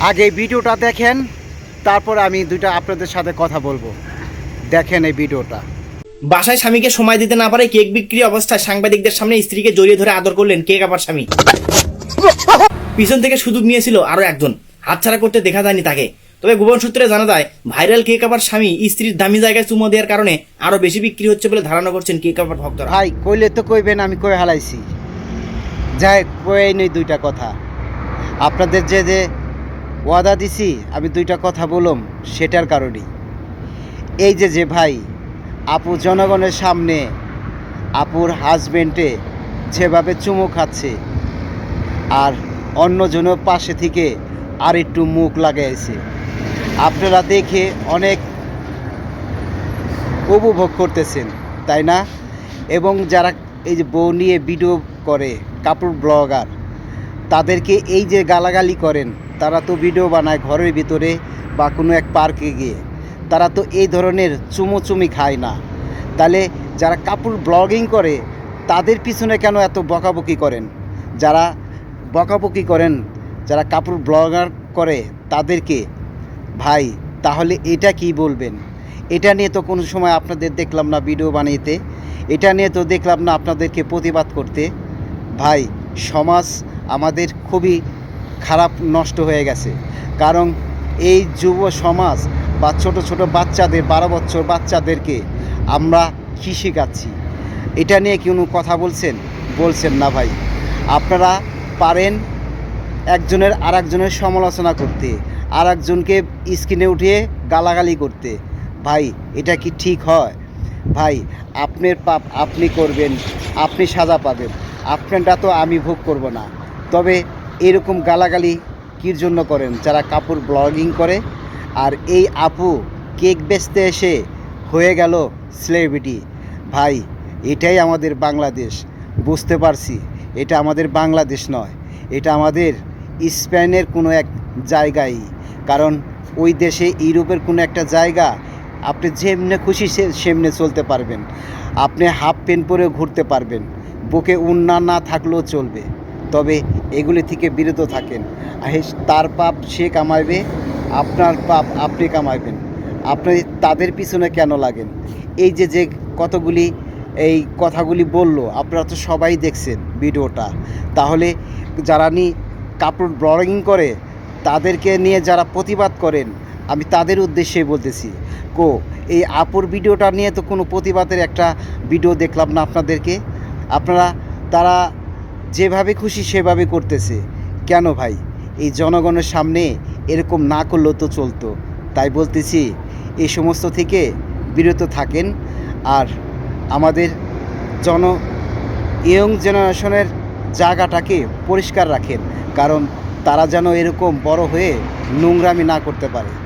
আগে এই ভিডিওটা দেখেন তারপর আমি দুইটা আপনাদের সাথে কথা বলব। দেখেন এই ভিডিওটা। বাসায় স্বামীকে সময় দিতে না পারে কেক বিক্রি অবস্থায় সাংবাদিকদের সামনে স্ত্রীকে জড়িয়ে ধরে আদর করলেন কেক আবার স্বামী। পিছন থেকে সুযোগ নিয়েছিল আরও একজন। হাতছাড়া করতে দেখা যায়নি তাকে। তবে গোপন সূত্রে জানা যায় ভাইরাল কেক আবার স্বামী স্ত্রীর দামি জায়গায় চুমো দেওয়ার কারণে আরও বেশি বিক্রি হচ্ছে বলে ধারণা করছেন কেক আবার ভক্তরা। ভাই কইলে তো কইবেন আমি কই হালাইছি। যাই কই নেই দুইটা কথা। আপনাদের যে যে ওয়াদা দিছি, আমি দুইটা কথা বললাম সেটার কারণেই। এই যে যে ভাই, আপু জনগণের সামনে, আপুর হাজবেন্ডে যেভাবে চুমু খাচ্ছে, আর অন্যজনের পাশে থেকে আর একটু মুখ লাগাইছে। আপনারা দেখে অনেক উপভোগ করতেছেন, তাই না? এবং যারা এই যে বউ নিয়ে ভিডিও করে কাপড় ব্লগার তাদেরকে এই যে গালাগালি করেন তারা তো ভিডিও বানায় ঘরের ভিতরে বা কোনো এক পার্কে গিয়ে। তারা তো এই ধরনের চুমোচুমি খায় না। তাহলে যারা কাপড় ব্লগিং করে, তাদের পিছনে কেন এত বকাবকি করেন? যারা বকাবকি করেন, যারা কাপড় ব্লগার করে, তাদেরকে, ভাই, তাহলে এটা কি বলবেন? এটা নিয়ে তো কোনো সময় আপনাদের দেখলাম না ভিডিও বানিয়েতে এটা নিয়ে তো দেখলাম না আপনাদেরকে প্রতিবাদ করতে। ভাই, সমাজ আমাদের খুবই খারাপ নষ্ট হয়ে গেছে। কারণ এই যুব সমাজ বা ছোট ছোট বাচ্চাদের, বারো বছর বাচ্চাদেরকে আমরা কী শেখাচ্ছি? এটা নিয়ে কোনো কথা বলছেন? বলছেন না ভাই। আপনারা পারেন একজনের আর একজনের সমালোচনা করতে আর একজনকে স্ক্রিনে উঠিয়ে গালাগালি করতে। ভাই, এটা কি ঠিক হয়? ভাই, আপনার পাপ আপনি করবেন, আপনি সাজা পাবেন। আপনারটা তো আমি ভোগ করব না। তবে এরকম গালাগালি কির জন্য করেন? যারা কাপড় ব্লগিং করে। আর এই আপু কেক বেচতে এসে হয়ে গেল সেলিব্রিটি ভাই, এটাই আমাদের বাংলাদেশ। বুঝতে পারছি, এটা আমাদের বাংলাদেশ নয়। এটা আমাদের স্পেনের কোনো এক জায়গায়। কারণ ওই দেশে ইউরোপের কোনো একটা জায়গা আপনি যেমনে খুশি সেমনে চলতে পারবেন। আপনি হাফ প্যান্ট পরেও ঘুরতে পারবেন। বুকে উন্না না থাকলেও চলবে। তবে এগুলি থেকে বিরত থাকেন। তার পাপ সে কামাইবে, আপনার পাপ আপনি কামাইবেন। আপনি তাদের পিছনে কেন লাগেন? এই যে যে কতগুলি, এই কথাগুলি বলল, আপনারা তো সবাই দেখছেন ভিডিওটা। তাহলে যারা নি কাপড় ব্লগিং করে, তাদেরকে নিয়ে যারা প্রতিবাদ করেন, আমি তাদের উদ্দেশ্যে বলতেছি। কো, এই আপুর ভিডিওটা নিয়ে তো কোনো প্রতিবাদের একটা ভিডিও দেখলাম না আপনাদেরকে। আপনারা, তারা যেভাবে খুশি সেভাবে করতেছে। কেন ভাই? এই জনগণের সামনে এরকম না করলেও তো চলতো। তাই বলতেছি, এই সমস্ত থেকে বিরত থাকেন আর আমাদের জন, ইয়ং জেনারেশনের জায়গাটাকে পরিষ্কার রাখেন। কারণ তারা যেন এরকম বড় হয়ে নোংরামি না করতে পারে।